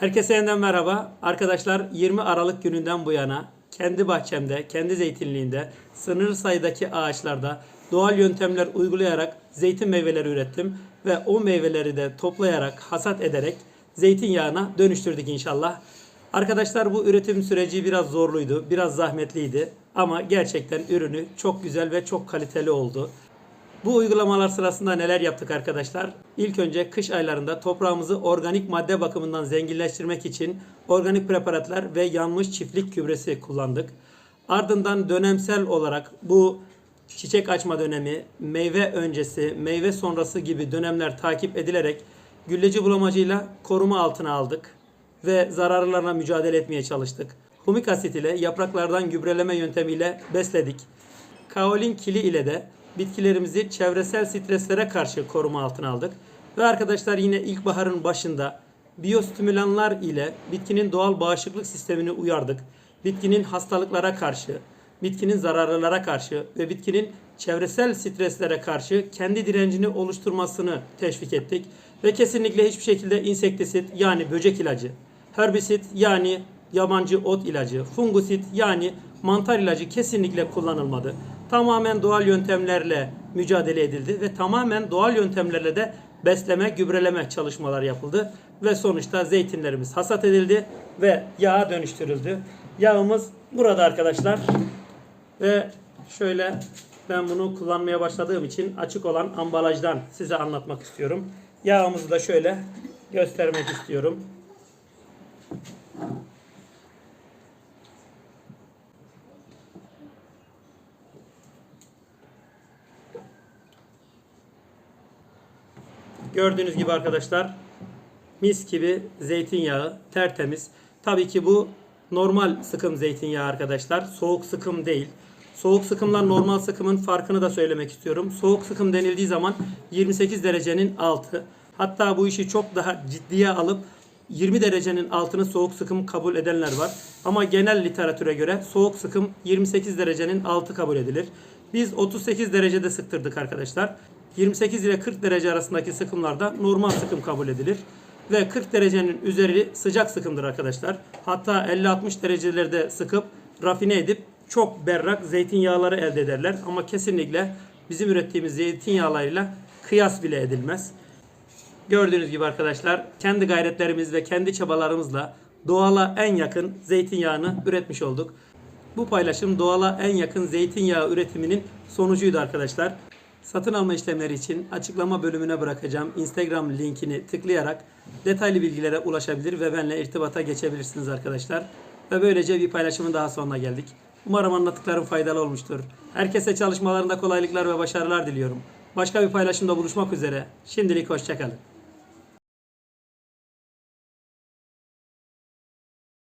Herkese yeniden merhaba. Arkadaşlar 20 Aralık gününden bu yana kendi bahçemde, kendi zeytinliğinde, sınırlı sayıdaki ağaçlarda doğal yöntemler uygulayarak zeytin meyveleri ürettim. Ve o meyveleri de toplayarak, hasat ederek zeytinyağına dönüştürdük inşallah. Arkadaşlar bu üretim süreci biraz zorluydu, biraz zahmetliydi. Ama gerçekten ürünü çok güzel ve çok kaliteli oldu. Bu uygulamalar sırasında neler yaptık arkadaşlar? İlk önce kış aylarında toprağımızı organik madde bakımından zenginleştirmek için organik preparatlar ve yanmış çiftlik gübresi kullandık. Ardından dönemsel olarak bu çiçek açma dönemi, meyve öncesi, meyve sonrası gibi dönemler takip edilerek gülleci bulamacıyla koruma altına aldık ve zararlarına mücadele etmeye çalıştık. Humik asit ile yapraklardan gübreleme yöntemiyle besledik. Kaolin kili ile de bitkilerimizi çevresel streslere karşı koruma altına aldık. Ve arkadaşlar yine ilkbaharın başında biyostimülanlar ile bitkinin doğal bağışıklık sistemini uyardık. Bitkinin hastalıklara karşı, bitkinin zararlılara karşı ve bitkinin çevresel streslere karşı kendi direncini oluşturmasını teşvik ettik. Ve kesinlikle hiçbir şekilde insektisit yani böcek ilacı, herbisit yani yabancı ot ilacı, fungusit yani mantar ilacı kesinlikle kullanılmadı. Tamamen doğal yöntemlerle mücadele edildi ve tamamen doğal yöntemlerle de besleme, gübreleme çalışmalar yapıldı ve sonuçta zeytinlerimiz hasat edildi ve yağa dönüştürüldü. Yağımız burada arkadaşlar. Ve şöyle ben bunu kullanmaya başladığım için açık olan ambalajdan size anlatmak istiyorum. Yağımızı da şöyle göstermek istiyorum. Gördüğünüz gibi arkadaşlar mis gibi zeytinyağı tertemiz. Tabii ki bu normal sıkım zeytinyağı arkadaşlar. Soğuk sıkım değil. Soğuk sıkımla normal sıkımın farkını da söylemek istiyorum. Soğuk sıkım denildiği zaman 28 derecenin altı. Hatta bu işi çok daha ciddiye alıp 20 derecenin altını soğuk sıkım kabul edenler var. Ama genel literatüre göre soğuk sıkım 28 derecenin altı kabul edilir. Biz 38 derecede sıktırdık arkadaşlar. 28 ile 40 derece arasındaki sıkımlarda normal sıkım kabul edilir. Ve 40 derecenin üzeri sıcak sıkımdır arkadaşlar. Hatta 50-60 derecelerde sıkıp rafine edip çok berrak zeytinyağları elde ederler. Ama kesinlikle bizim ürettiğimiz zeytinyağlarıyla kıyas bile edilmez. Gördüğünüz gibi arkadaşlar kendi gayretlerimiz ve kendi çabalarımızla doğala en yakın zeytinyağını üretmiş olduk. Bu paylaşım doğala en yakın zeytinyağı üretiminin sonucuydu arkadaşlar. Satın alma işlemleri için açıklama bölümüne bırakacağım Instagram linkini tıklayarak detaylı bilgilere ulaşabilir ve benimle irtibata geçebilirsiniz arkadaşlar. Ve böylece bir paylaşımın daha sonuna geldik. Umarım anlattıklarım faydalı olmuştur. Herkese çalışmalarında kolaylıklar ve başarılar diliyorum. Başka bir paylaşımda buluşmak üzere. Şimdilik hoşçakalın.